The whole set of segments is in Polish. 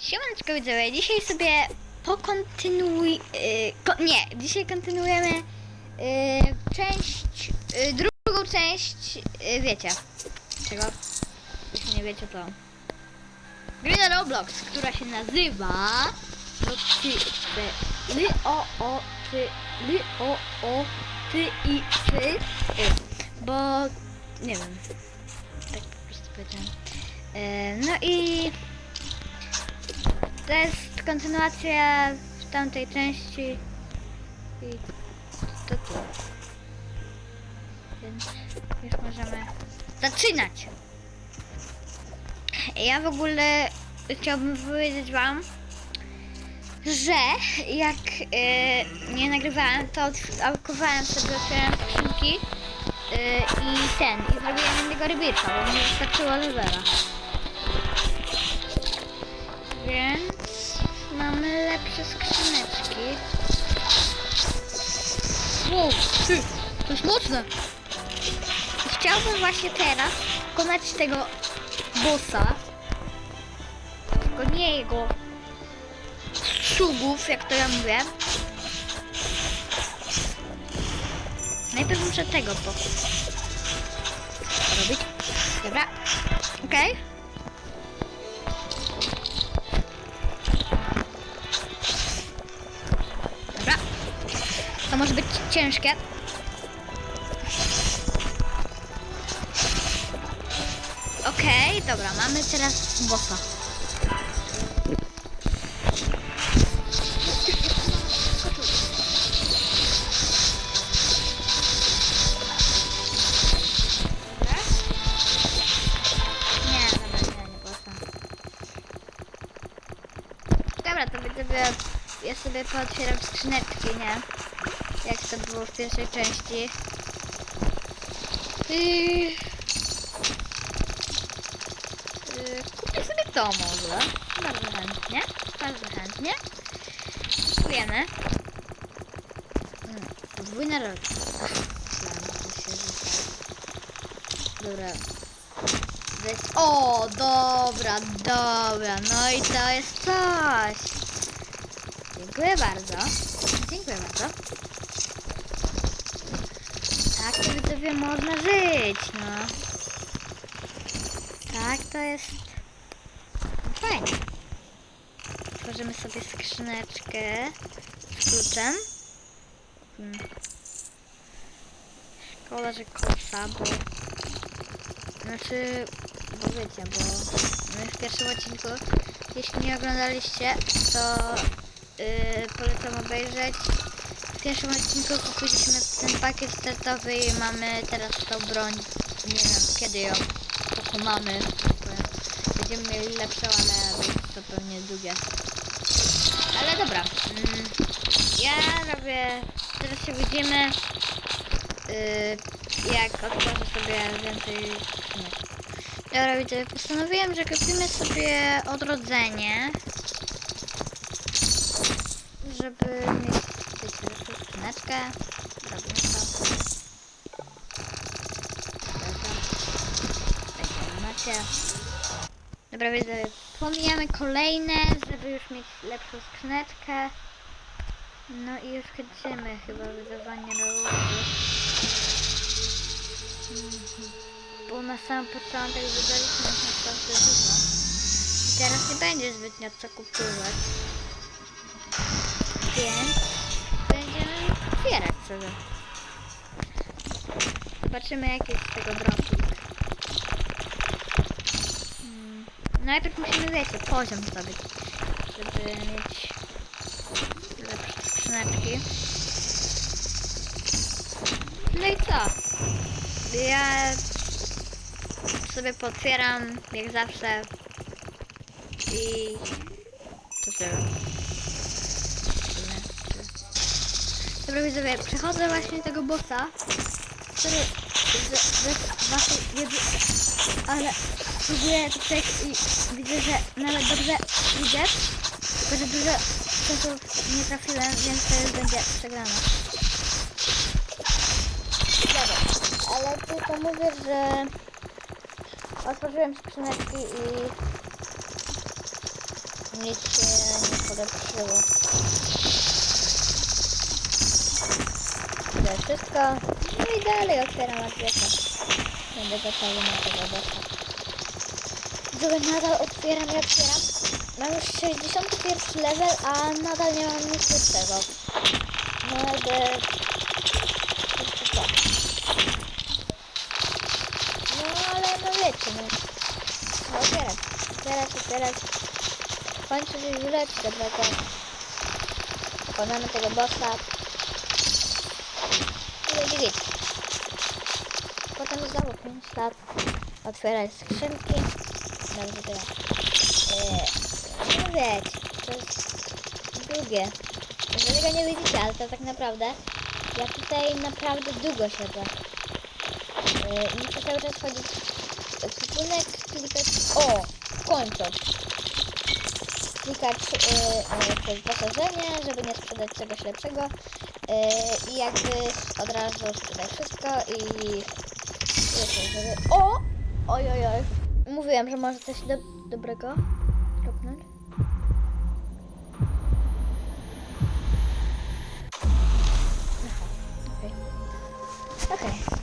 Siemaneczko widzowie, dzisiaj sobie pokontynuuj... Yy, ko, nie, dzisiaj kontynuujemy yy, część, yy, drugą część, yy, wiecie, czego? Jeśli nie wiecie to... Gry na Roblox, która się nazywa... Ly, o, o, ty, ly, o, o, ty i ty, bo... nie wiem, tak po prostu powiedziałem. Yy, no i... To jest kontynuacja w tamtej części i to tu. Więc już możemy zaczynać. Ja w ogóle chciałbym powiedzieć wam, że jak e, nie nagrywałem, to alkowałem sobie otwierałem skrzynki e, i ten, i zrobiłem innego rybierka, bo mi wystarczyło levela. Więc mamy lepsze skrzyneczki. Wow, ty, to jest mocne. Chciałbym właśnie teraz pokonać tego bossa. Tylko nie jego szugów, jak to ja mówię. Najpierw muszę tego po robić. Dobra. Okej. Dobra. To może być ciężkie. Okej, dobra, mamy teraz bossa. Dobra. To widzowie, ja sobie pootwieram skrzyneczki, nie? Jak to było w pierwszej części. I... Yy, kupię sobie to może. Bardzo chętnie. Bardzo chętnie. Kupujemy. Mm, Podwójna rola. Dobra. O, dobra, dobra. No i to jest coś. Dziękuję bardzo. Dziękuję bardzo. Widzowie można żyć, no. Tak to jest fajnie. Tworzymy sobie skrzyneczkę z kluczem. Szkoda, że kosa, bo... Znaczy, bo wiecie, bo my w pierwszym odcinku, jeśli nie oglądaliście, to yy, polecam obejrzeć. Pierwszym odcinku kupiliśmy ten pakiet startowy i mamy teraz tą broń. Nie wiem kiedy ją tylko mamy. bo Będziemy mieli lepszą, ale to pewnie długie. Ale dobra. Mm, ja robię. Teraz się widzimy. Yy, jak otworzę sobie więcej. Dobra, widzę. Postanowiłem, że kupimy sobie odrodzenie. Żeby mieć skrzyneczkę. Dobra. Macie. Pomijamy kolejne, żeby już mieć lepszą skrzyneczkę. No i już kończymy chyba wydawanie rołów. Bo na sam początek wydaliśmy już naprawdę dużo. I teraz nie będzie zbytnio co kupować. Więc otwierać. Zobaczymy jaki jest z tego dropik. Mm, Najpierw musimy, wiecie, poziom zdobyć, żeby mieć lepsze skrzyneczki. No i co? Ja sobie potwieram, jak zawsze. I to tyle. Dobra widzowie, przechodzę właśnie tego bossa, który z, z waszej ale próbuję tutaj i widzę, że nawet dobrze widzę, tylko że dużo czasów nie trafiłem, więc to już będzie przegrana. Dobra, ale tylko mówię, że otworzyłem skrzyneczki i Nic się nie polepszyło. Jest wszystko. No i dalej otwieram adwieka. Będę gotowy na tego bossa. Widzowie, nadal otwieram i otwieram. Mam już 61 level, a nadal nie mam nic lepszego. No jakby... No ale no wiecie, no. No otwierać, otwierać, otwierać. W końcu coś lepszego. Pokonamy tego bossa. I będzie git. Potem znowu 5 lat otwierać skrzynki. Dobrze to. Eee, no to jest długie. Jeżeli go nie widzicie, ale to tak naprawdę ja tutaj naprawdę długo siedzę. Eee, muszę cały czas chodzić w ekwipunek, klikać... O! W końcu! Klikać yy, przez wyposażenie, żeby nie sprzedać czegoś lepszego. Yy, I jakby od razu sprzedać wszystko i... Żeby... O! Oj, oj, oj. Mówiłem, że może coś do, dobrego dropnąć. Aha, Okej,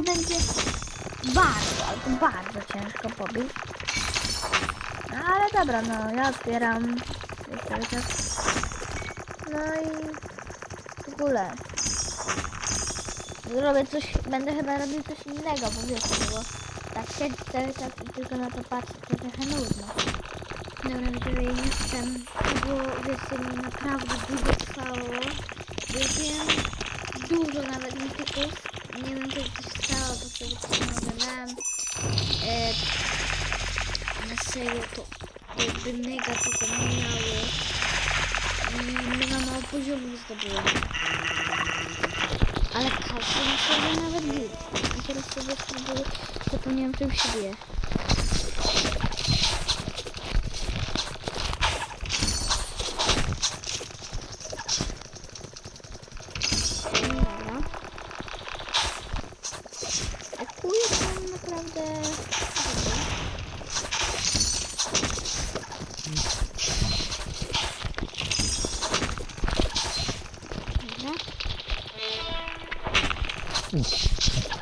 będzie bardzo, bardzo ciężko pobić. No ale dobra, no ja jest cały czas. No i w ogóle zrobię coś, będę chyba robił coś innego, bo wiecie, bo tak siedzieć cały czas tylko na to patrzeć to trochę nudno. Dobra, widzowie, jestem, bo wiecie, mi naprawdę długo trwało. Zrobiłem dużo nawet mityków. Nie wiem, co się stało, bo sobie coś nie oglądałem. E, na serio to jakby mega długo miało. I mega mało poziomów zdobyłem. Ale każdy na sobie nawet git. I teraz sobie spróbuję, zapomniałem czym się bije. Tam naprawdę... dobry. Dobra.